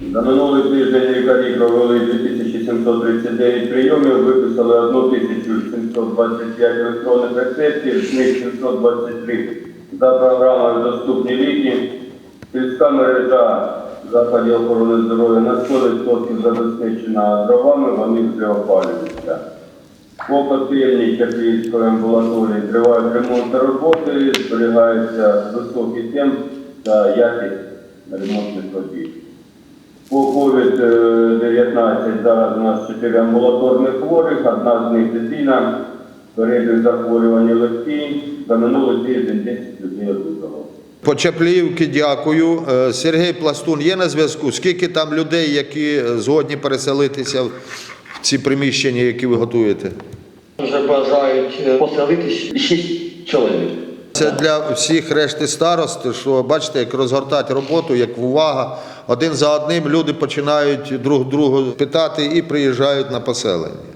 За минулий тиждень лікарі провели 2739 прийомів, виписали 1725 електронних рецептів, з них 723 за програмою «Доступні ліки». Сільська мережа закладів охорони здоров'я на 100% забезпечена дровами, вони вже опалюються. По котельні Черківської амбулаторії тривають ремонтні роботи, зберігається високий темп та якість ремонтних робіт. По COVID-19 зараз у нас 4 амбулаторних хворих, одна з них дитина, перебіг захворювання легкі, за минулий тиждень 10 людей одужало. По Чапліївки дякую. Е, Сергій Пластун є на зв'язку. Скільки там людей, які е, згодні переселитися в ці приміщення, які ви готуєте? Вже бажають е, поселитись шість чоловік. Це для всіх решти старост, що бачите, як розгортати роботу, як увага. Один за одним люди починають друг другу питати і приїжджають на поселення.